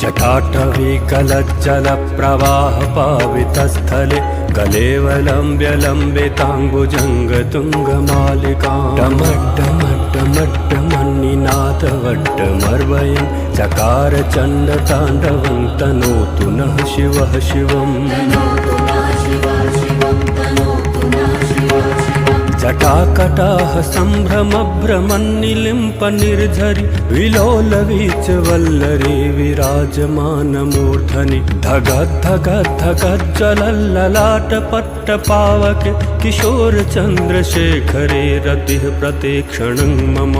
जटाटवीकलज्जलप्रवाहपावितस्थले गलेवलम्ब्य लम्बिताम्बुजङ्गतुङ्गमालिकां डमड्डमड्डमड्डमन्निनाथवड्डमर्वयं चकार चण्डताण्डवं तनोतु नः शिवः शिवम् जटाकटाः सम्भ्रमभ्रमन्निलिम्प निर्झरि विलोलवीच वल्लरी विराजमानमूर्धनि धगद्धगद्धगज्जलल्ललाटपट्टपावके किशोरचन्द्रशेखरे रतिः प्रतीक्षणं मम